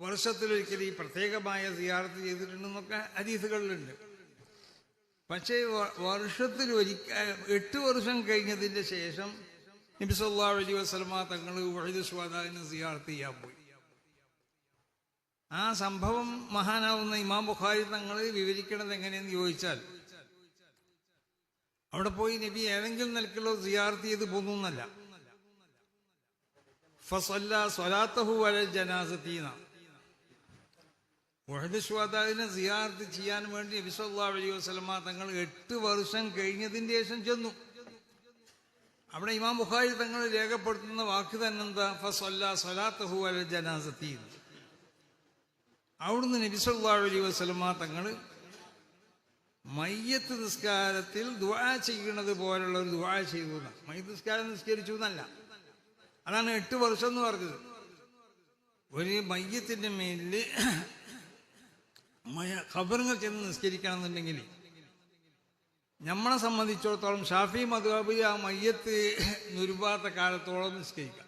വർഷത്തിലൊരിക്കൽ ഈ പ്രത്യേകമായ സിയാർത്ത് ചെയ്തിട്ടുണ്ടെന്നൊക്കെ ഹദീസുകളിലുണ്ട്. പക്ഷേ വർഷത്തിൽ ഒരിക്ക എട്ട് വർഷം കഴിഞ്ഞതിന്റെ ശേഷം നബി സല്ലല്ലാഹു വസ്ലമ തങ്ങൾ വഴുതു സ്വാദാവിനെ സിയാർത്ത് ചെയ്യാൻ പോയി. ആ സംഭവം മഹാനാവുന്ന ഇമാം ബുഖാരി തങ്ങൾ വിവരിക്കണത് എങ്ങനെയെന്ന് ചോദിച്ചാൽ അവിടെ പോയി നബി ഏതെങ്കിലും നിലക്കുള്ള സിയാർത്ത് ചെയ്ത് പോകുന്നല്ല ഫസല്ല സ്വലാത്തഹു അലൽ ജനാസത്തീന വഹദുഷ്വാദാവിനെ സിയാർത്ത് ചെയ്യാൻ വേണ്ടി നബി സല്ലല്ലാഹു അലൈഹി വസല്ലമ തങ്ങൾ എട്ട് വർഷം കഴിഞ്ഞതിന് ശേഷം ചെന്നു. അവിടെ ഇമാം ബുഖാരി തങ്ങൾ രേഖപ്പെടുത്തുന്ന വാക്ക് തന്നെ എന്താ അലൽ ജനാസത്തീന അവിടുന്ന് നബി സല്ലല്ലാഹു അലൈഹി വസല്ലമ തങ്ങൾ മയ്യത്ത് നിസ്കാരത്തിൽ ദുആ ചെയ്യണത് പോലുള്ള ഒരു ദുആ ചെയ്തു. മയ്യത്ത് നിസ്കാരം നിസ്കരിച്ചു എന്നല്ല. അതാണ് എട്ട് വർഷം എന്ന് പറഞ്ഞത്. ഒരു മയ്യത്തിന്റെ മേലിൽ ഖബറുകൾ ചെന്ന് നിസ്കരിക്കണം എന്നുണ്ടെങ്കിൽ നമ്മളെ സംബന്ധിച്ചിടത്തോളം ഷാഫി മധുബി ആ മയ്യത്ത് നുരുപാത്ത കാലത്തോളം നിസ്കരിക്കാം.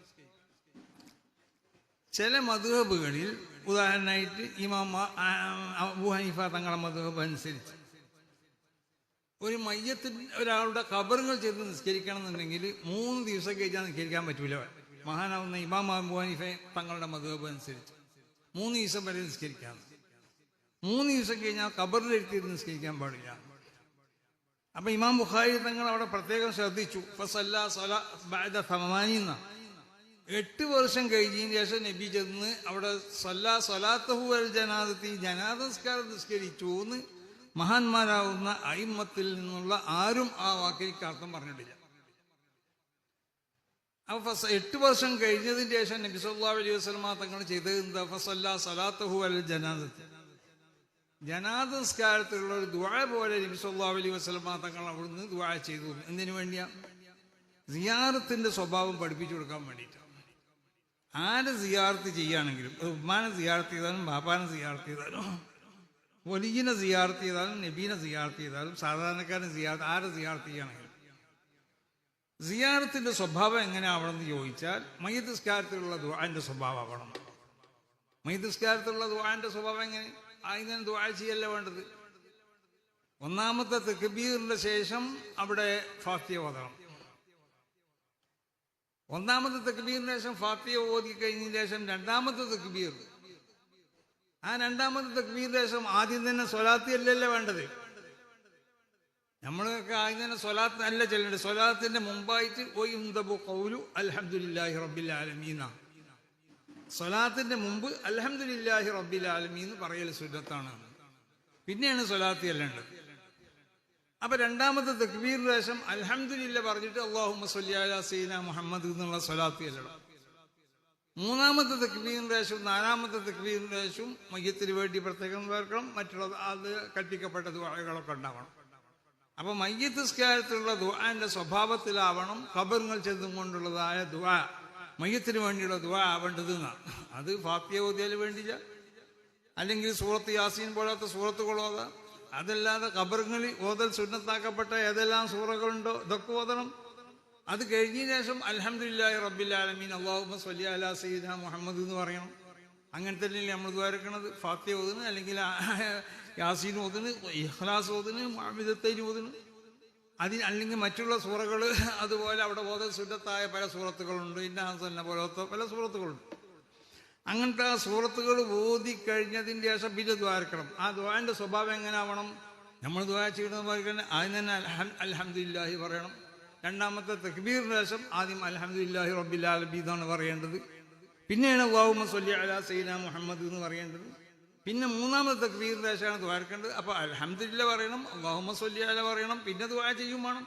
ചില മധുഹബുകളിൽ ഉദാഹരണമായിട്ട് ഇമാം അബൂ ഹനീഫ തങ്ങളുടെ മധുഹബ് അനുസരിച്ച് ഒരു മയ്യത്തിന് ഒരാളുടെ ഖബറുകൾ ചേർത്ത് നിസ്കരിക്കണം എന്നുണ്ടെങ്കിൽ മൂന്ന് ദിവസം കഴിഞ്ഞാൽ നിസ്കരിക്കാൻ പറ്റൂല. മഹാനാവുന്ന ഇമാം അബൂ ഹനീഫ തങ്ങളുടെ മധുഹബ് അനുസരിച്ച് മൂന്ന് ദിവസം വരെ നിസ്കരിക്കാം മൂന്ന് ദിവസം കഴിഞ്ഞാൽ കബറിലിരുത്തിയിരുന്ന് നിസ്കരിക്കാൻ പാടില്ല. അപ്പൊ ഇമാം ബുഖാരി തങ്ങൾ അവിടെ പ്രത്യേകം ശ്രദ്ധിച്ചു. ഫസല്ല സല എട്ട് വർഷം കഴിഞ്ഞതിന് ശേഷം നബി ചെന്ന് അവിടെ സല്ലാ സലാത്തഹു അൽ ജനാദത്തി ജനാദസ്കാരം നിസ്കരിച്ചു എന്ന് മഹാന്മാരാവുന്ന അയിമത്തിൽ നിന്നുള്ള ആരും ആ വാക്കിലേക്ക് അർത്ഥം പറഞ്ഞിട്ടില്ല. അപ്പൊ എട്ട് വർഷം കഴിഞ്ഞതിന് ശേഷം നബി സല്ലല്ലാഹു അലൈഹി വസല്ലമ തങ്ങൾ ചെയ്തത് എന്താ? ഫസല്ലാ സലാത്തഹു അൽ ജനാദത്തി ജനാദസ്കാരത്തിലുള്ള ഒരു ദുആ പോലെ നബി സല്ലല്ലാഹു വസ്ലമ തങ്ങൾ അവിടുന്ന് ദുആ ചെയ്തു. എന്തിനു വേണ്ടിയാ? സിയാറത്തിന്റെ സ്വഭാവം പഠിപ്പിച്ചു കൊടുക്കാൻ വേണ്ടിയിട്ടാണ് ആരെ സിയാർത്ത് ചെയ്യുകയാണെങ്കിലും ഉമ്മാനെ സിയാർത്ത് ചെയ്താലും ബാപ്പാനെ സിയാർത്ത് ചെയ്താലും വലിയനെ സിയാർത്ത് ചെയ്താലും നബീനെ സിയാർത്ത് ചെയ്താലും സാധാരണക്കാരനെ സിയാർത്ത് ആരെ സിയാർത്ത് ചെയ്യുകയാണെങ്കിലും. സിയാറത്തിന്റെ സ്വഭാവം എങ്ങനെയാവണമെന്ന് ചോദിച്ചാൽ മയ്യസ്കാരത്തിലുള്ള ദുആന്റെ സ്വഭാവം ആവണം മയ്യത്തിസ്കാരത്തിലുള്ള ദുആന്റെ സ്വഭാവം എങ്ങനെ? അതിനെ ദുആ ചെയ്യല്ല വേണ്ടത്? ഒന്നാമത്തെ തെക്കുബീറിന്റെ ശേഷം അവിടെ ഫാത്തിയ ഓതണം. ഒന്നാമത്തെ തെക്കുബീറിന് ശേഷം ഫാത്തിയ ഓതി കഴിഞ്ഞ ശേഷം രണ്ടാമത്തെ തെക്കുബീർ ആ രണ്ടാമത്തെ തെക്കുബീറിന് ശേഷം ആദ്യം തന്നെ സ്വലാത്തി അല്ലല്ലേ വേണ്ടത്? നമ്മളൊക്കെ ആദ്യം തന്നെ സ്വലാത്ത് അല്ല ചെല്ലേണ്ടത്. സ്വലാത്തിന്റെ മുമ്പായിട്ട് ഒയ്യുന്തബു കൗലു അൽഹംദുലില്ലാഹി റബ്ബിൽ സ്വലാത്തിന്റെ മുമ്പ് അൽഹംദുലില്ലാഹി റബ്ബിൽ എന്ന് പറയൽ സുന്നത്താണ്. പിന്നെയാണ് സ്വലാത്തി അല്ലേണ്ടത് അപ്പൊ രണ്ടാമത്തെ തക്ബീർ ദേശം അലഹമുല്ല പറഞ്ഞിട്ട് അള്ളാഹു സല്ലി അലാ സീന മുഹമ്മദ് എന്നുള്ള സ്വലാത്ത് ചെല്ലണം മൂന്നാമത്തെ തക്ബീർ ദേശവും നാലാമത്തെ തക്ബീർ ദേശവും മയ്യത്തിന് വേണ്ടി പ്രത്യേകം വേർക്കണം മറ്റുള്ള അത് കൽപ്പിക്കപ്പെട്ട ദുആകളൊക്കെ ഉണ്ടാവണം. അപ്പൊ മയ്യത്ത് സ്കാരത്തിലുള്ള ദുആന്റെ സ്വഭാവത്തിലാവണം ഖബറുകൾ ചെന്നും കൊണ്ടുള്ളതായ ദുആ. മയ്യത്തിന് വേണ്ടിയുള്ള ദുആ ആവേണ്ടത് എന്നാണ് അത് ഫാത്തിയ ഓതിയാൽ വേണ്ടില്ല. അല്ലെങ്കിൽ സൂറത്ത് യാസീൻ പോലത്തെ ഓതാം അതല്ലാതെ ഖബറുകളിൽ ഓതൽ സുന്നത്താക്കപ്പെട്ട ഏതെല്ലാം സൂറകളുണ്ടോ ഇതൊക്കെ ഓതണം. അത് കഴിഞ്ഞതിന് ശേഷം അൽഹംദുലില്ലാഹി റബ്ബിൽ ആലമീൻ സലി അല സയ്യിദ മുഹമ്മദ് എന്ന് പറയണം. അങ്ങനെ തന്നെയല്ലേ നമ്മൾ ദ്വാരക്കണത് ഫാത്തിയ ഓതുന്നു അല്ലെങ്കിൽ യാസീൻ ഓതുന്നു ഇഹ്ലാസ് ഓതുന്നു മാമിദത്തൈന് ഓതുന്നു അതിന് അല്ലെങ്കിൽ മറ്റുള്ള സൂറകൾ അതുപോലെ അവിടെ ഓതൽ സുന്നത്തായ പല സൂറത്തുകളുണ്ട് ഇന്ന പോലത്തെ പല സൂറത്തുകളുണ്ട്. അങ്ങനത്തെ ആ സൂറത്തുകൾ ഓതി കഴിഞ്ഞതിന്റെ ശേഷം പിന്നെ ദ്വാരക്കണം ആ ദ്വാരന്റെ സ്വഭാവം എങ്ങനെ ആവണം നമ്മൾ ദ്വാര ചെയ്യുന്നത് പോലെ തന്നെ ആദ്യം തന്നെ അൽഹം അൽഹംദുലില്ലാഹി പറയണം. രണ്ടാമത്തെ തക്ബീറിന് ശേഷം ആദ്യം ആലമീൻ എന്നാണ് പറയേണ്ടത്. പിന്നെയാണ് അള്ളാഹുമ്മ സൊല്ലി അലാ സൈന മുഹമ്മദ് എന്ന് പറയേണ്ടത്. പിന്നെ മൂന്നാമത്തെ തക്ബീറിന് ശേഷമാണ് ദ്വാരക്കേണ്ടത് അപ്പോൾ അലഹമ്മദില്ല പറയണം മുഹമ്മദ് പറയണം പിന്നെ ദ്വാ ചെയ്യും വേണം.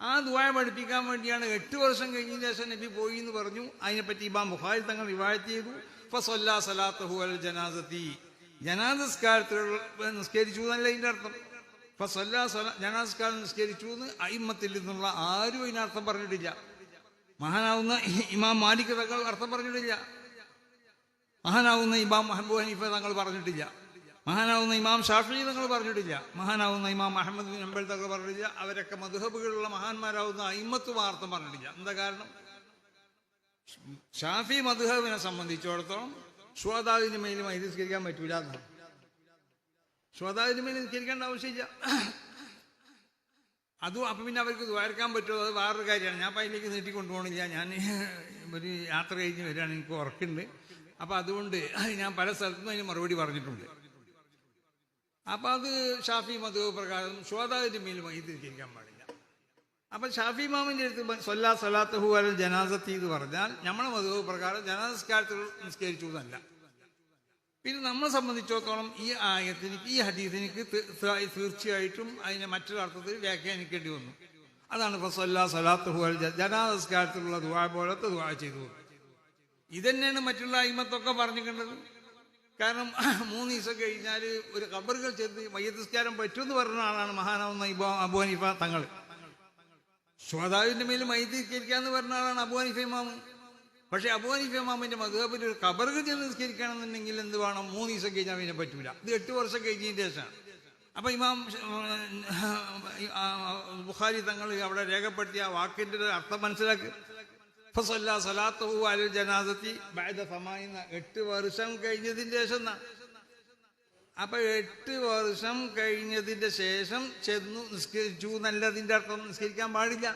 ആ ദുആ പഠിപ്പിക്കാൻ വേണ്ടിയാണ് എട്ട് വർഷം കഴിഞ്ഞ ശേഷം നബി പോയി എന്ന് പറഞ്ഞു. അതിനെപ്പറ്റി ഇമാം മുഹാരി തങ്ങൾ റിവായത്ത് ചെയ്തു. ഫസല്ലാ സലാത്തഹു അൽ ജനാസത്തി. ജനാദസ്കാരത്തിൽ നിസ്കരിച്ചു എന്നല്ല ഇതിന്റെ അർത്ഥം. ഫസല്ലാ സല ജനാസസ്കാരം നിസ്കരിച്ചു എന്ന് അയിമത്തിൽ നിന്നുള്ള ആരും ഇതിനർത്ഥം പറഞ്ഞിട്ടില്ല. മഹാനാവുന്ന ഇമാം മാലിക് തങ്ങൾ അർത്ഥം പറഞ്ഞിട്ടില്ല. മഹാനാവുന്ന ഇമാം മഹബൂ ഹനീഫ തങ്ങൾ പറഞ്ഞിട്ടില്ല. മഹാനാവുന്ന ഇമാം ഷാഫി തങ്ങൾ പറഞ്ഞിട്ടില്ല. മഹാനാവുന്ന ഇമാം അഹമ്മദ് ബിൻ അമ്പൽ തങ്ങൾ പറഞ്ഞിട്ടില്ല. അവരൊക്കെ മധുഹബുകളുള്ള മഹാന്മാരാവുന്ന അയിമത്ത് വാർത്ത പറഞ്ഞിട്ടില്ല. എന്താ കാരണം? ഷാഫി മധുഹബിനെ സംബന്ധിച്ചിടത്തോളം ശ്രോതാവിന്റെ മേലും ഇത് നിസ്കരിക്കാൻ പറ്റൂല എന്നാണ്. മേൽ നിസ്കരിക്കേണ്ട ആവശ്യമില്ല. അതും അപ്പം പിന്നെ അവർക്ക് ദ്വാരക്കാൻ പറ്റുമോ? അത് വേറൊരു കാര്യമാണ്. ഞാൻ അപ്പം അതിലേക്ക് നീട്ടി ഞാൻ ഒരു യാത്ര കഴിഞ്ഞ് വരികയാണ്. എനിക്ക് ഉറക്കുണ്ട്. അപ്പം അതുകൊണ്ട് ഞാൻ പല സ്ഥലത്തുനിന്നും അതിന് മറുപടി പറഞ്ഞിട്ടുണ്ട്. അപ്പം അത് ഷാഫി മധു പ്രകാരം ശ്രോതാവിന്റെ മയ്യത്ത് നിസ്കരിക്കാൻ പാടില്ല. അപ്പം ഷാഫി മാമിന്റെ അടുത്ത് സൊല്ലാ സൊല്ലാത്തഹു അല്ല ജനാസത്തി എന്ന് പറഞ്ഞാൽ നമ്മളെ മധു പ്രകാരം ജനാസസ്കാരത്തിൽ നിസ്കരിച്ചു എന്നല്ല. പിന്നെ നമ്മളെ സംബന്ധിച്ചിടത്തോളം ഈ ആയത്തിനിക്ക് ഈ ഹദീസിനിക്ക് തീർച്ചയായിട്ടും അതിനെ മറ്റൊരർത്ഥത്തിൽ വ്യാഖ്യാനിക്കേണ്ടി വന്നു. അതാണ് ഇപ്പോൾ സൊല്ലാ സൊലാത്തഹു അൽ ജനാസസ്കാരത്തിലുള്ള ദുവാ പോലത്തെ ദുവാ ചെയ്തു. ഇതന്നെയാണ് മറ്റുള്ള അയിമത്തൊക്കെ പറഞ്ഞിട്ടുള്ളത് കാരണം മൂന്ന് ദിവസം കഴിഞ്ഞാൽ ഒരു കബറുകൾ ചെന്ന് മയ്യത്തിസ്കാരം പറ്റുമെന്ന് പറഞ്ഞ ആളാണ് മഹാനാവുന്ന ഇബോ അബു ഹനീഫ തങ്ങൾ ശ്രോതാവിന്റെ മേൽ മയ്യത്തിസ്കരിക്കാന്ന് പറഞ്ഞ ആളാണ് അബു ഹനീഫ ഇമാമ്. പക്ഷെ അബു ഹനീഫ ഇമാമിന്റെ മധുബിൽ ഒരു കബറുകൾ ചെന്ന് നിസ്കരിക്കണമെന്നുണ്ടെങ്കിൽ എന്ത് വേണം? മൂന്ന് ദിവസം കഴിഞ്ഞാൽ പിന്നെ പറ്റൂല. ഇത് എട്ട് വർഷം കഴിഞ്ഞതിന് ശേഷമാണ്. അപ്പൊ ഇമാം ബുഖാരി തങ്ങൾ അവിടെ രേഖപ്പെടുത്തിയ വാക്കിന്റെ അർത്ഥം മനസ്സിലാക്കി. സലാത്തഹു അൽ ജനാസത്തി ബഅദ സമായിന്ന എട്ട് വർഷം കഴിഞ്ഞതിന് ശേഷം. അപ്പൊ എട്ട് വർഷം കഴിഞ്ഞതിന്റെ ശേഷം ചെന്നു നിസ്കരിച്ചു എന്നല്ലതിന്റെ അർത്ഥം നിസ്കരിക്കാൻ പാടില്ല.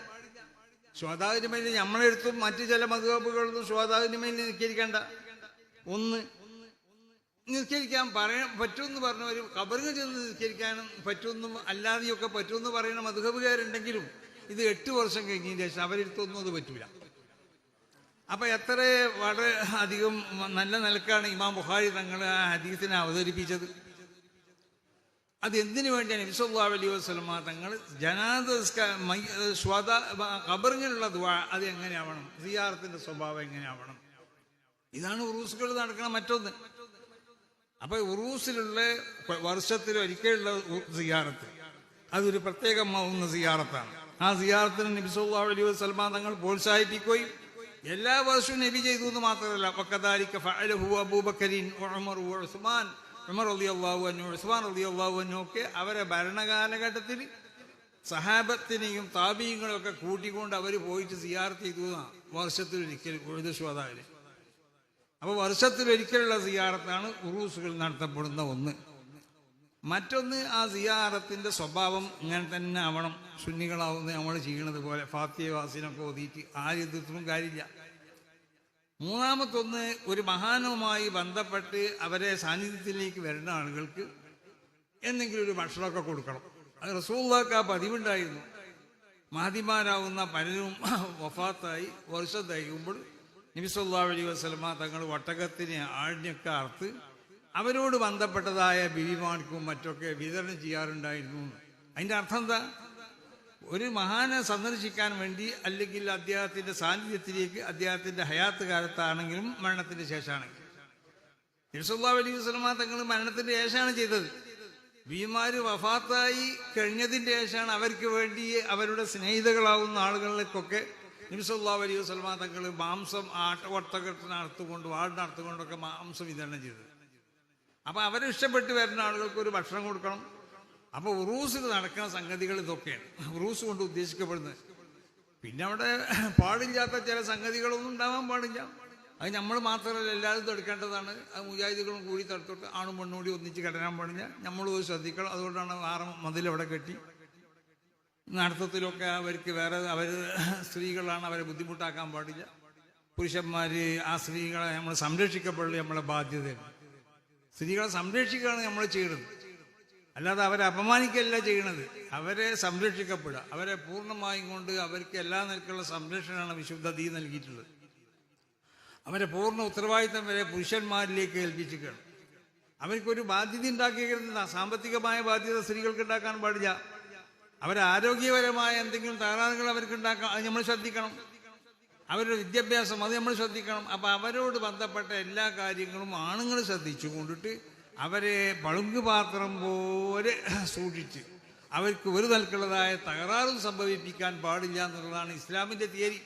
ശ്രോതാവിന് മേലിൽ നമ്മളെടുത്തും മറ്റു ചില മധുഹബുകളൊന്നും ശ്രോതാവിന് മേലിൽ നിസ്കരിക്കേണ്ട. ഒന്ന് നിസ്കരിക്കാൻ പറയാൻ പറ്റുമെന്ന് പറഞ്ഞ ഒരു കബറുകൾ ചെന്ന് നിസ്കരിക്കാനും പറ്റുമെന്നും അല്ലാതെയൊക്കെ പറ്റുമെന്ന് പറയുന്ന മധുഹബുകാരുണ്ടെങ്കിലും ഇത് എട്ട് വർഷം കഴിഞ്ഞതിന് ശേഷം അവരെടുത്തൊന്നും അത് പറ്റൂല. അപ്പൊ എത്ര വളരെ അധികം നല്ല നിലക്കാണ് ഇമാം ബുഹാരി തങ്ങൾ ആ ഹദീസിനെ അവതരിപ്പിച്ചത്. അത് എന്തിനു വേണ്ടിയാണ് നബിസല്ലാ അലൈഹി വസ്ലമ തങ്ങൾ ജനാദ സ്വത ഖബറിങ്ങിലുള്ള ദുആ അത് എങ്ങനെയാവണം സിയാറത്തിന്റെ സ്വഭാവം എങ്ങനെയാവണം ഇതാണ് ഉറൂസുകൾ നടക്കുന്ന മറ്റൊന്ന്. അപ്പൊ ഉറൂസിലുള്ള വർഷത്തിൽ ഒരിക്കലുള്ള സിയാറത്ത് അതൊരു പ്രത്യേകമാവുന്ന സിയാറത്താണ്. ആ സിയാറത്തിന് നബിസുല്ലാ അലൈഹി വസ്ലമ തങ്ങൾ പ്രോത്സാഹിപ്പിക്കുകയും എല്ലാ വർഷവും നബി ചെയ്തു എന്ന് മാത്രമല്ല. വക്കദാരിക്ക ഫഅലഹു അബൂബക്കരിൻ ഉമർ ഉസ്മാൻ ഉമർ അലി അള്ളാഹു അൻഹു ഉസ്മാൻ റളിയല്ലാഹു അൻഹു ഒക്കെ അവരെ ഭരണകാലഘട്ടത്തിൽ സഹാബത്തിനെയും താപീയങ്ങളെയും ഒക്കെ കൂട്ടിക്കൊണ്ട് അവർ പോയിട്ട് സിയാർത്ത് ചെയ്തു വർഷത്തിൽ ഒരിക്കൽ ഉഴുത ശ്രോതാവിന് അപ്പോൾ വർഷത്തിൽ ഒരിക്കലുള്ള സിയാറത്താണ് ഉറൂസുകൾ നടത്തപ്പെടുന്ന ഒന്ന്. മറ്റൊന്ന് ആ സിയാറത്തിന്റെ സ്വഭാവം ഇങ്ങനെ തന്നെ ആവണം. സുന്നികളാവുന്ന നമ്മൾ ചെയ്യണത് പോലെ ഫാത്യവാസിനൊക്കെ ആ ആര്യത്വത്തിനും കാര്യമില്ല. മൂന്നാമത്തൊന്ന് ഒരു മഹാനുമായി ബന്ധപ്പെട്ട് അവരെ സാന്നിധ്യത്തിലേക്ക് വരുന്ന ആളുകൾക്ക് എന്തെങ്കിലും ഒരു ഭക്ഷണമൊക്കെ കൊടുക്കണം. അത് റസൂള്ളക്ക് ആ പതിവുണ്ടായിരുന്നു. മഹതിമാരാവുന്ന പലരും വഫാത്തായി വർഷം തയ്ക്കുമ്പോൾ നബിസല്ലാ അലൈഹി വസ്ലമ തങ്ങൾ വട്ടകത്തിന് ആഴിഞ്ഞൊക്കെ അറുത്ത് അവരോട് ബന്ധപ്പെട്ടതായ ബിരിമാണിക്കും മറ്റൊക്കെ വിതരണം ചെയ്യാറുണ്ടായിരുന്നു. അതിന്റെ അർത്ഥം എന്താ? ഒരു മഹാനെ സന്ദർശിക്കാൻ വേണ്ടി അല്ലെങ്കിൽ അദ്ദേഹത്തിന്റെ സാന്നിധ്യത്തിലേക്ക് അദ്ദേഹത്തിന്റെ ഹയാത്ത് കാലത്താണെങ്കിലും മരണത്തിന്റെ ശേഷമാണെങ്കിലും നബിസല്ലാ അലൈഹി വസ്ലമ തങ്ങൾ മരണത്തിന്റെ ശേഷമാണ് ചെയ്തത്. ബിമാർ വഫാത്തായി കഴിഞ്ഞതിന്റെ ശേഷമാണ് അവർക്ക് വേണ്ടി അവരുടെ സ്നേഹിതകളാവുന്ന ആളുകളിലേക്കൊക്കെ നബിസല്ലാ അലൈഹി വസ്ലമ തങ്ങൾ മാംസം ആട്ടവട്ടകത്തിന് വാടിനടുത്തുകൊണ്ടൊക്കെ മാംസം വിതരണം ചെയ്തത്. അപ്പൊ അവരെ ഇഷ്ടപ്പെട്ട് വരുന്ന ആളുകൾക്ക് ഒരു ഭക്ഷണം കൊടുക്കണം. അപ്പൊ ഉറൂസിൽ നടക്കുന്ന സംഗതികൾ ഇതൊക്കെയാണ്. ഉറൂസ് കൊണ്ട് ഉദ്ദേശിക്കപ്പെടുന്നത്. പിന്നെ അവിടെ പാടില്ലാത്ത ചില സംഗതികളൊന്നും ഉണ്ടാവാൻ പാടില്ല. അത് നമ്മൾ മാത്രമല്ല എല്ലാവരും തടുക്കേണ്ടതാണ്. അത് മുജാഹിദികളും കൂടി തടുത്തോട്ട് ആണും പെണ്ണും കൂടി ഒന്നിച്ച് കിടരാൻ പാടില്ല. നമ്മളും ശ്രദ്ധിക്കണം. അതുകൊണ്ടാണ് ആറ് മതിൽ അവിടെ കെട്ടി. നടത്തത്തിലൊക്കെ അവർക്ക് വേറെ അവർ സ്ത്രീകളാണ് അവരെ ബുദ്ധിമുട്ടാക്കാൻ പാടില്ല. പുരുഷന്മാർ ആ സ്ത്രീകളെ നമ്മൾ സംരക്ഷിക്കപ്പെടൽ നമ്മളെ ബാധ്യതയാണ്. സ്ത്രീകളെ സംരക്ഷിക്കുകയാണ് നമ്മൾ ചെയ്യുന്നത്. അല്ലാതെ അവരെ അപമാനിക്കുകയല്ല ചെയ്യണത്. അവരെ സംരക്ഷിക്കപ്പെടുക. അവരെ പൂർണമായും കൊണ്ട് അവർക്ക് എല്ലാ നിലക്കുള്ള സംരക്ഷണമാണ് വിശുദ്ധ ദീ നൽകിയിട്ടുള്ളത്. അവരെ പൂർണ ഉത്തരവാദിത്തം വരെ പുരുഷന്മാരിലേക്ക് ഏൽപ്പിച്ചിരിക്കുകയാണ്. അവർക്കൊരു ബാധ്യത ഉണ്ടാക്കിയിരുന്ന സാമ്പത്തികമായ ബാധ്യത സ്ത്രീകൾക്ക് ഉണ്ടാക്കാൻ പാടില്ല. അവരെ ആരോഗ്യപരമായ എന്തെങ്കിലും തകരാറുകൾ അവർക്ക് ഉണ്ടാക്കാം അത് നമ്മൾ ശ്രദ്ധിക്കണം. അവരുടെ വിദ്യാഭ്യാസം അത് നമ്മൾ ശ്രദ്ധിക്കണം. അപ്പം അവരോട് ബന്ധപ്പെട്ട എല്ലാ കാര്യങ്ങളും ആണുങ്ങൾ ശ്രദ്ധിച്ചു കൊണ്ടിട്ട് അവരെ പളുങ്ക് പാത്രം പോലെ സൂക്ഷിച്ച് അവർക്ക് ഒരു തലക്കുള്ളതായ തകരാറും സംഭവിപ്പിക്കാൻ പാടില്ല എന്നുള്ളതാണ് ഇസ്ലാമിന്റെ തിയറി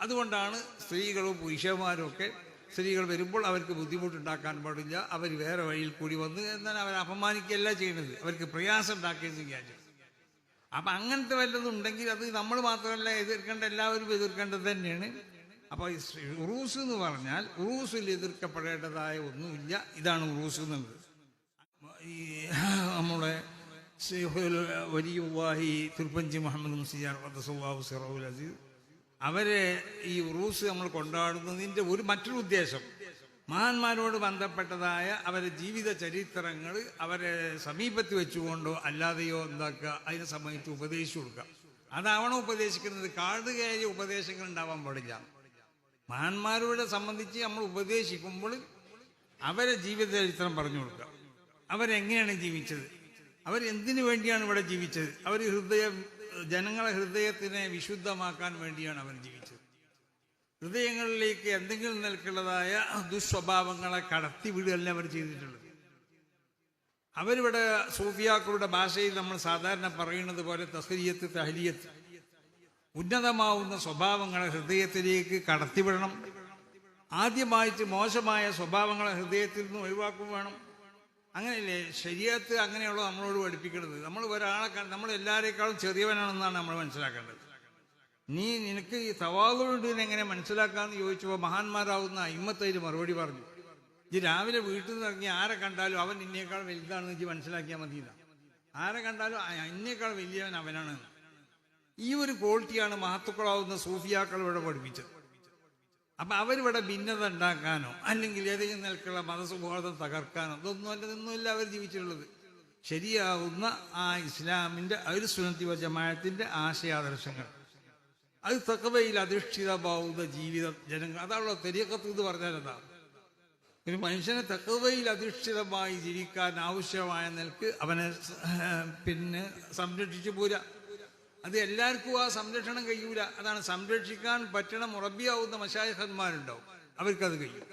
അതുകൊണ്ടാണ് സ്ത്രീകളും പുരുഷന്മാരും ഒക്കെ സ്ത്രീകൾ വരുമ്പോൾ അവർക്ക് ബുദ്ധിമുട്ടുണ്ടാക്കാൻ പാടില്ല. അവർ വേറെ വഴിയിൽ കൂടി വന്ന് എന്നാൽ അവരെ അപമാനിക്കുകയല്ല ചെയ്യുന്നത്. അവർക്ക് പ്രയാസം ഉണ്ടാക്കുകയും ചെയ്യാൻ ചെയ്യും. അപ്പം അങ്ങനത്തെ വല്ലതും ഉണ്ടെങ്കിൽ അത് നമ്മൾ മാത്രമല്ല എതിർക്കേണ്ട എല്ലാവരും എതിർക്കേണ്ടത് തന്നെയാണ്. അപ്പോൾ ഉറൂസ് എന്ന് പറഞ്ഞാൽ ഉറൂസിൽ എതിർക്കപ്പെടേണ്ടതായ ഒന്നുമില്ല. ഇതാണ് ഉറൂസ് എന്നുള്ളത്. ഈ നമ്മുടെ വലിയുല്ലാഹി തിരുപ്പഞ്ചി മുഹമ്മദ് മുസിയാർ വദ്ദസുല്ലാഹു സിറൗൽ അവരെ ഈ ഉറൂസ് നമ്മൾ കൊണ്ടാടുന്നതിന്റെ ഒരു മറ്റൊരു ഉദ്ദേശം മഹാന്മാരോട് ബന്ധപ്പെട്ടതായ അവരെ ജീവിത ചരിത്രങ്ങൾ അവരെ സമീപത്ത് വെച്ചുകൊണ്ടോ അല്ലാതെയോ എന്താക്കുക അതിനെ സംബന്ധിച്ച് ഉപദേശിച്ചു കൊടുക്കുക. അതാവണം ഉപദേശിക്കുന്നത്. കാട് ഉപദേശങ്ങൾ ഉണ്ടാവാൻ പാടില്ല. മഹാന്മാരോടെ സംബന്ധിച്ച് നമ്മൾ ഉപദേശിക്കുമ്പോൾ അവരെ ജീവിത ചരിത്രം പറഞ്ഞു കൊടുക്കുക. അവരെങ്ങനെയാണ് ജീവിച്ചത്? അവരെന്തിനു വേണ്ടിയാണ് ഇവിടെ ജീവിച്ചത്? അവർ ഹൃദയം ജനങ്ങളെ ഹൃദയത്തിനെ വിശുദ്ധമാക്കാൻ വേണ്ടിയാണ് അവർ ജീവിച്ചത്. ഹൃദയങ്ങളിലേക്ക് എന്തെങ്കിലും നിൽക്കുള്ളതായ ദുസ്വഭാവങ്ങളെ കടത്തി വിടുകയല്ല അവർ ചെയ്തിട്ടുള്ളത്. അവരിവിടെ സൂഫിയാക്കളുടെ ഭാഷയിൽ നമ്മൾ സാധാരണ പറയുന്നത് പോലെ തസ്കരിയത്ത് തഹലിയത്ത്. ഉന്നതമാവുന്ന സ്വഭാവങ്ങളെ ഹൃദയത്തിലേക്ക് കടത്തിവിടണം ആദ്യമായിട്ട് മോശമായ സ്വഭാവങ്ങളെ ഹൃദയത്തിൽ നിന്ന് ഒഴിവാക്കും വേണം. അങ്ങനെയല്ലേ? ശരീരത്ത് അങ്ങനെയുള്ള നമ്മളോട് പഠിപ്പിക്കുന്നത് നമ്മൾ ഒരാളെ നമ്മൾ എല്ലാവരേക്കാളും ചെറിയവനാണെന്നാണ് നമ്മൾ മനസ്സിലാക്കേണ്ടത്. നീ നിനക്ക് ഈ തവാളുണ്ട് എങ്ങനെ മനസ്സിലാക്കാന്ന് ചോദിച്ചപ്പോൾ മഹാന്മാരാവുന്ന അയിമത്തൈര് മറുപടി പറഞ്ഞു. ഈ രാവിലെ വീട്ടിൽ നിന്ന് ഇറങ്ങി ആരെ കണ്ടാലും അവൻ നിന്നേക്കാൾ വലുതാണെന്ന് വെച്ച് മനസ്സിലാക്കിയാൽ മതിയില്ല ആരെ കണ്ടാലും എന്നേക്കാൾ വലിയവൻ അവനാണ്. ഈ ഒരു ക്വാളിറ്റിയാണ് മഹത്തുക്കളാവുന്ന സൂഫിയാക്കൾ ഇവിടെ പഠിപ്പിച്ചത്. അപ്പൊ അവരിവിടെ ഭിന്നത ഉണ്ടാക്കാനോ അല്ലെങ്കിൽ ഏതെങ്കിലും നിലക്കുള്ള മതസുബോധം തകർക്കാനോ ഇതൊന്നും അല്ലതൊന്നുമില്ല അവർ ജീവിച്ചിട്ടുള്ളത്. ശരിയാവുന്ന ആ ഇസ്ലാമിന്റെ ഒരു സുനത്തി ആശയാദർശങ്ങൾ. അത് തക്കവയിൽ അധിഷ്ഠിതമാവുന്ന ജീവിതം ജനങ്ങൾ. അതാണല്ലോ തെരിയക്കത്ത് എന്ന് പറഞ്ഞാൽ എന്താ? ഒരു മനുഷ്യനെ തക്കവയിൽ അധിഷ്ഠിതമായി ജീവിക്കാൻ ആവശ്യമായ നിലയ്ക്ക് അവനെ പിന്നെ സംരക്ഷിച്ചു പോരാ അത് എല്ലാവർക്കും ആ സംരക്ഷണം കഴിയൂല. അതാണ് സംരക്ഷിക്കാൻ പറ്റണം മുറബിയാവുന്ന മശായഹന്മാരുണ്ടാവും അവർക്കത് കഴിയും.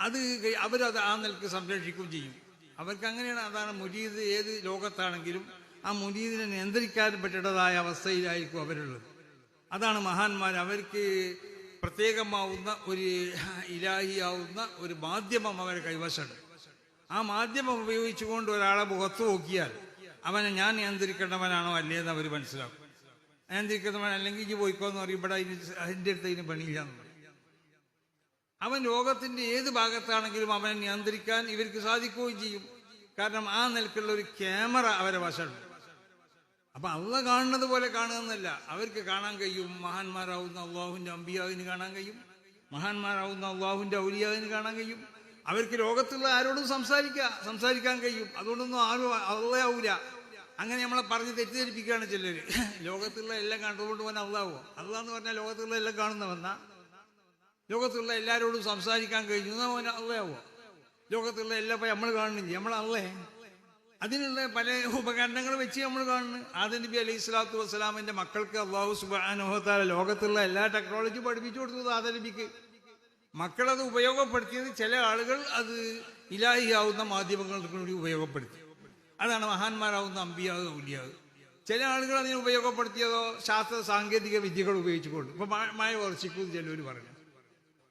അത് അവരത് ആ നിലയ്ക്ക് സംരക്ഷിക്കുകയും ചെയ്യും. അവർക്ക് അങ്ങനെയാണ് അതാണ് മുരീദ് ഏത് ലോകത്താണെങ്കിലും ആ മുരീദിനെ നിയന്ത്രിക്കാൻ പറ്റേണ്ടതായ അവസ്ഥയിലായിരിക്കും അവരുള്ളത്. അതാണ് മഹാന്മാർ അവർക്ക് പ്രത്യേകമാവുന്ന ഒരു ഇലാഹിയാവുന്ന ഒരു മാധ്യമം അവരെ കൈവശമുണ്ട് ആ മാധ്യമം ഉപയോഗിച്ചുകൊണ്ട് ഒരാളെ മുഖത്ത് നോക്കിയാൽ അവനെ ഞാൻ നിയന്ത്രിക്കേണ്ടവനാണോ അല്ലേന്ന് അവർ മനസ്സിലാക്കും. നിയന്ത്രിക്കുന്നവൻ അല്ലെങ്കിൽ ഇനി പോയിക്കോ എന്ന് പറയും ഇവിടെ അതിന്റെ അടുത്ത് ഇതിന് പണിയില്ല അവൻ ലോകത്തിന്റെ ഏത് ഭാഗത്താണെങ്കിലും അവനെ നിയന്ത്രിക്കാൻ ഇവർക്ക് സാധിക്കുകയും ചെയ്യും. കാരണം ആ നിലക്കുള്ള ഒരു ക്യാമറ അവരെ വശമുണ്ട് അപ്പൊ അള്ള കാണുന്നത് പോലെ കാണുന്നല്ല അവർക്ക് കാണാൻ കഴിയും. മഹാന്മാരാവുന്ന അള്ളാഹുവിന്റെ അമ്പിയാവിന് കാണാൻ കഴിയും. മഹാന്മാരാവുന്ന അള്ളാഹുവിന്റെ ഔലിയാവിന് കാണാൻ കഴിയും. അവർക്ക് ലോകത്തുള്ള ആരോടും സംസാരിക്കുക സംസാരിക്കാൻ കഴിയും. അതുകൊണ്ടൊന്നും ആരും അള്ളയാവൂല. അങ്ങനെ നമ്മളെ പറഞ്ഞ് തെറ്റിദ്ധരിപ്പിക്കുകയാണ് ചിലര്. ലോകത്തുള്ള എല്ലാം കണ്ടുകൊണ്ട് പോകാൻ അള്ളാവോ? അള്ളാന്ന് പറഞ്ഞാൽ ലോകത്തുള്ള എല്ലാം കാണുന്നവന്നാ ലോകത്തുള്ള എല്ലാവരോടും സംസാരിക്കാൻ കഴിഞ്ഞു എന്നാ അള്ളയാവോ? ലോകത്തുള്ള എല്ലാം നമ്മൾ കാണുന്നില്ല? നമ്മൾ അള്ളേ അതിനുള്ള പല ഉപകരണങ്ങൾ വെച്ച് നമ്മൾ കാണുന്നു. ആദ്യ നബി അലൈഹി സ്വലാത്തു വസ്സലാമിന്റെ മക്കൾക്ക് അള്ളാഹു സുബാനുഹത്താല ലോകത്തുള്ള എല്ലാ ടെക്നോളജി പഠിപ്പിച്ചു കൊടുത്തത് ആദ്യ നബിക്ക് മക്കളത് ഉപയോഗപ്പെടുത്തിയത് ചില ആളുകൾ അത് ഇലാഹിയാവുന്ന മാധ്യമങ്ങൾക്ക് കൂടി ഉപയോഗപ്പെടുത്തി. അതാണ് മഹാന്മാരാവുന്ന അമ്പിയാവ് ഔലിയാവ്. ചില ആളുകൾ അതിനെ ഉപയോഗപ്പെടുത്തിയതോ ശാസ്ത്ര സാങ്കേതിക വിദ്യകൾ ഉപയോഗിച്ചുകൊണ്ട് ഇപ്പൊ മായ വർഷിക്കും ചിലവർ പറഞ്ഞു.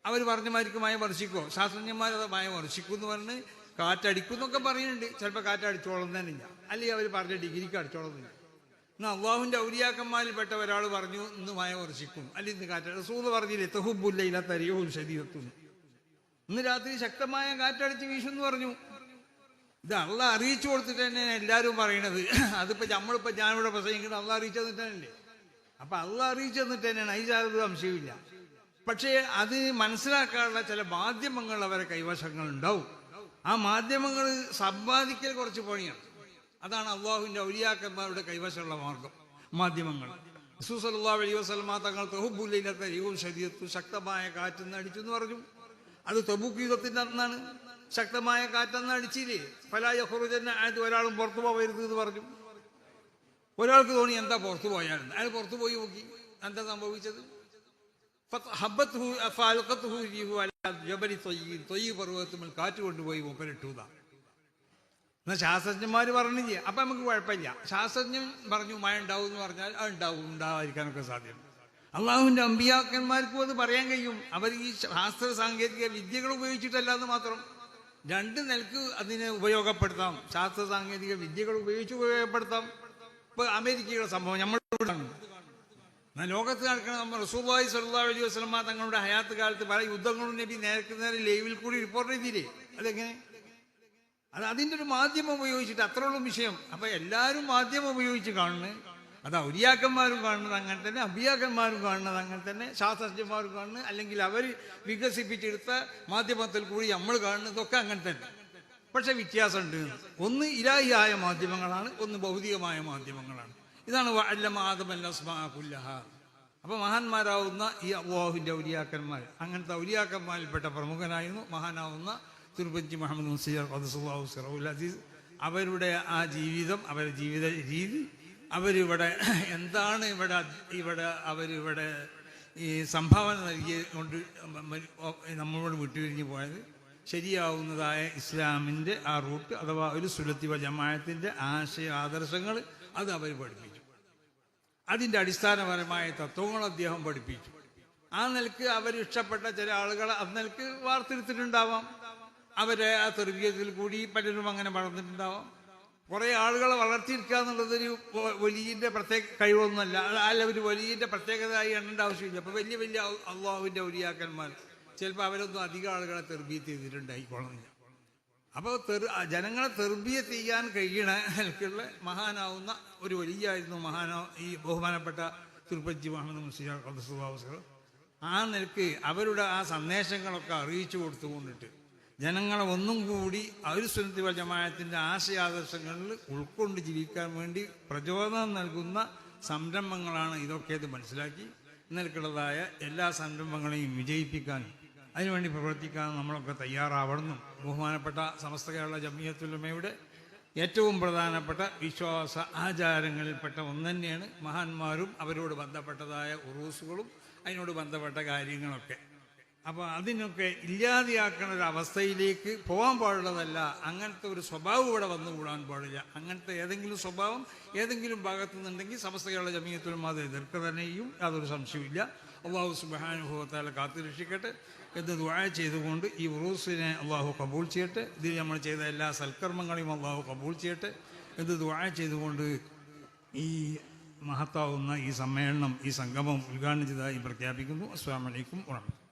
അവർ പറഞ്ഞ മായ വർഷിക്കോ ശാസ്ത്രജ്ഞന്മാരത് മായ വർഷിക്കും എന്ന് പറഞ്ഞ് കാറ്റടിക്കും എന്നൊക്കെ പറയുന്നുണ്ട്. ചിലപ്പോൾ കാറ്റടിച്ചോളം തന്നെ ഇല്ല അല്ലെങ്കിൽ അവർ പറഞ്ഞ ഡിഗ്രിക്ക് അടിച്ചോളം അടിച്ചോളുന്നില്ല എന്നാൽ അള്ളാഹുവിന്റെ ഔലിയാക്കന്മാരിൽപ്പെട്ട ഒരാൾ പറഞ്ഞു ഇന്ന് മായ വർഷിക്കും അല്ലെങ്കിൽ ഇന്ന് കാറ്റ് സൂത് പറഞ്ഞില്ലേ തെഹുബുല്ല തരിയവും ശരീരത്തുന്നു ഇന്ന് രാത്രി ശക്തമായ കാറ്റടിച്ച് വീശുമെന്ന് പറഞ്ഞു. ഇത് അള്ള അറിയിച്ചു കൊടുത്തിട്ട് തന്നെയാണ് എല്ലാവരും പറയണത്. അതിപ്പോ നമ്മളിപ്പോ ഞാനിവിടെ പ്രസംഗിക്കുന്നത് അള്ള അറിയിച്ചു തന്നിട്ടല്ലേ അപ്പൊ അള്ള അറിയിച്ചു തന്നിട്ട് തന്നെയാണ്. അതിൽ സംശയമില്ല പക്ഷേ അത് മനസ്സിലാക്കാനുള്ള ചില മാധ്യമങ്ങൾ അവരെ കൈവശങ്ങൾ ഉണ്ടാവും. ആ മാധ്യമങ്ങൾ സമ്പാദിക്കൽ കുറച്ച് പണിയാണ്. അതാണ് അള്ളാഹുവിന്റെ ഔലിയാക്കന്മാരുടെ കൈവശമുള്ള മാർഗം മാധ്യമങ്ങൾ. ശരീരത്തും ശക്തമായ കാറ്റെന്ന് അടിച്ചു എന്ന് പറഞ്ഞു. അത് തെബുക്ക് യുഗത്തിന്റെ അന്നാണ്. ശക്തമായ കാറ്റെന്ന് അടിച്ചില്ലേ? ഫലായ ഹുറുജന്നെ ആയത് ഒരാളും പുറത്തു പോകരുത് എന്ന് പറഞ്ഞു. ഒരാൾക്ക് തോന്നി എന്താ പുറത്തു പോയാലെന്ന്. അയാൾ പുറത്തു പോയി നോക്കി. എന്താ സംഭവിച്ചത്? ഹബ്ബത്തുഹു ഹു ജബലി തൊയ്യും തൊയ്യ് പർവതത്തിൽ കാറ്റ് കൊണ്ടുപോയി മൂപ്പരിട്ടു എന്നാൽ ശാസ്ത്രജ്ഞന്മാർ പറഞ്ഞില്ല? അപ്പം നമുക്ക് കുഴപ്പമില്ല. ശാസ്ത്രജ്ഞൻ പറഞ്ഞു മഴ ഉണ്ടാവും എന്ന് പറഞ്ഞാൽ അത് ഉണ്ടാവും ഉണ്ടാവാതിരിക്കാനൊക്കെ സാധ്യത. അള്ളാഹുവിന്റെ അമ്പിയാക്കന്മാർക്കും അത് പറയാൻ കഴിയും. അവർ ഈ ശാസ്ത്ര സാങ്കേതിക വിദ്യകൾ ഉപയോഗിച്ചിട്ടല്ലാന്ന് മാത്രം. രണ്ട് നിലയ്ക്ക് അതിനെ ഉപയോഗപ്പെടുത്താം. ശാസ്ത്ര സാങ്കേതിക വിദ്യകൾ ഉപയോഗിച്ച് ഉപയോഗപ്പെടുത്താം. ഇപ്പൊ അമേരിക്കയുടെ സംഭവം നമ്മൾ എന്നാൽ ലോകത്ത് നടക്കുന്ന നമ്മൾ റസൂബായി സല്ലാ അലൈഹി വസ്ലമ തങ്ങളുടെ ഹയാത്ത് കാലത്ത് പല യുദ്ധങ്ങളും നബി നേരത്തെ നേരെ ലൈവിൽ കൂടി റിപ്പോർട്ട് ചെയ്തില്ലേ? അതെങ്ങനെ? അത് അതിന്റെ ഒരു മാധ്യമം ഉപയോഗിച്ചിട്ട് അത്രയുള്ള വിഷയം. അപ്പൊ എല്ലാവരും മാധ്യമം ഉപയോഗിച്ച് കാണുന്നത് അത് ഔരിയാക്കന്മാരും കാണുന്നത് അങ്ങനെ തന്നെ അഭിയാക്കന്മാരും കാണുന്നത് അങ്ങനെ തന്നെ ശാസ്ത്രജ്ഞന്മാരും കാണുന്നത് അല്ലെങ്കിൽ അവർ വികസിപ്പിച്ചെടുത്ത മാധ്യമത്തിൽ കൂടി നമ്മൾ കാണുന്നതൊക്കെ അങ്ങനെ തന്നെ. പക്ഷെ വ്യത്യാസമുണ്ട്. ഒന്ന് ഇലാഹിയായ മാധ്യമങ്ങളാണ് ഒന്ന് ഭൗതികമായ മാധ്യമങ്ങളാണ്. ഇതാണ് അല്ലമാദമല്ലസ്മാഹ അപ്പൊ മഹാന്മാരാവുന്ന ഈ അള്ളാഹുവിന്റെ ഔലിയാക്കന്മാർ അങ്ങനത്തെ ഔലിയാക്കന്മാരിൽപ്പെട്ട പ്രമുഖനായിരുന്നു മഹാനാവുന്ന തിരുപ്പഞ്ചി മുഹമ്മദ് മുസീർ സിറൗൽ അസീസ്. അവരുടെ ആ ജീവിതം അവരുടെ ജീവിത രീതി അവരിവിടെ എന്താണ് ഇവിടെ ഇവിടെ അവരിവിടെ ഈ സംഭാവന നൽകിയ കൊണ്ട് നമ്മളോട് വിട്ടുപിരിഞ്ഞു പോയത്. ശരിയാവുന്നതായ ഇസ്ലാമിന്റെ ആ റൂട്ട് അഥവാ ഒരു സുലത്തിവ ജമായത്തിന്റെ ആശയ ആദർശങ്ങൾ അത് അവർ പഠിപ്പിച്ചു. അതിന്റെ അടിസ്ഥാനപരമായ തത്വങ്ങൾ അദ്ദേഹം പഠിപ്പിച്ചു. ആ നിലയ്ക്ക് അവർ ഇഷ്ടപ്പെട്ട ചില ആളുകൾ ആ നിലയ്ക്ക് വാർത്തെടുത്തിട്ടുണ്ടാവാം. അവരെ ആ തെർബീയത്തിൽ കൂടി പലരും അങ്ങനെ വളർന്നിട്ടുണ്ടാവാം. കുറേ ആളുകളെ വളർത്തിയിരിക്കുക എന്നുള്ളത് ഒരു വലിയന്റെ പ്രത്യേക കഴിവൊന്നുമല്ല. അല്ല ഒരു വലിയന്റെ പ്രത്യേകതയായി എണ്ണേണ്ട ആവശ്യമില്ല. അപ്പൊ വലിയ വലിയ അള്ളാഹുവിന്റെ ഒരിയാക്കന്മാർ ചിലപ്പോൾ അവരൊന്നും അധികം ആളുകളെ തെർബീയത്ത് ചെയ്തിട്ടുണ്ടായിക്കോളുന്നില്ല അപ്പോൾ തെർ ജനങ്ങളെ തെർബീയത്ത് ചെയ്യാൻ കഴിയണ നിലക്കുള്ള മഹാനാവുന്ന ഒരു വലിയായിരുന്നു മഹാനാ ഈ ബഹുമാനപ്പെട്ട തിരുപ്പതി മുഹമ്മദ് മുസ്ലിം ആ നിലയ്ക്ക് അവരുടെ ആ സന്ദേശങ്ങളൊക്കെ അറിയിച്ചു കൊടുത്തുകൊണ്ടിട്ട് ജനങ്ങളെ ഒന്നും കൂടി ഔരുസ്വനത്തി ജമായത്തിന്റെ ആശയാദർശങ്ങളിൽ ഉൾക്കൊണ്ട് ജീവിക്കാൻ വേണ്ടി പ്രചോദനം നൽകുന്ന സംരംഭങ്ങളാണ് ഇതൊക്കെ ഇത് മനസ്സിലാക്കി. നിലക്കുള്ളതായ എല്ലാ സംരംഭങ്ങളെയും വിജയിപ്പിക്കാനും അതിനുവേണ്ടി പ്രവർത്തിക്കാൻ നമ്മളൊക്കെ തയ്യാറാവണം. ബഹുമാനപ്പെട്ട സമസ്ത കേരള ജമിയത്തുലമയുടെ ഏറ്റവും പ്രധാനപ്പെട്ട വിശ്വാസ ആചാരങ്ങളിൽപ്പെട്ട ഒന്ന് തന്നെയാണ് മഹാന്മാരും അവരോട് ബന്ധപ്പെട്ടതായ ഉറൂസുകളും അതിനോട് ബന്ധപ്പെട്ട കാര്യങ്ങളൊക്കെ. അപ്പോൾ അതിനൊക്കെ ഇല്ലാതെയാക്കുന്ന ഒരു അവസ്ഥയിലേക്ക് പോകാൻ പാടുള്ളതല്ല. അങ്ങനത്തെ ഒരു സ്വഭാവം ഇവിടെ വന്നുകൂടാൻ പാടില്ല. അങ്ങനത്തെ ഏതെങ്കിലും സ്വഭാവം ഏതെങ്കിലും ഭാഗത്തു നിന്നുണ്ടെങ്കിൽ സമസ്ത കേരള ജമീയത്തിലും അത് എതിർക്കുക തന്നെയും യാതൊരു സംശയമില്ല അള്ളാഹു സുബാനുഭവത്താൽ കാത്തുരക്ഷിക്കട്ടെ എന്ന് ദുആ ചെയ്തുകൊണ്ട് ഈ ഉറൂസിനെ അള്ളാഹു കബൂൾ ചെയ്യട്ടെ. ഇതിൽ നമ്മൾ ചെയ്ത എല്ലാ സൽക്കർമ്മങ്ങളെയും അള്ളാഹു കബൂൾ ചെയ്യട്ടെ എന്ന് ദുആ ചെയ്തുകൊണ്ട് ഈ മഹത്താവുന്ന ഈ സമ്മേളനം ഈ സംഗമം ഉദ്ഘാടനം ചെയ്തതായി പ്രഖ്യാപിക്കുന്നു. അസ്സാം വലൈക്കും വാഹമത്തുള്ള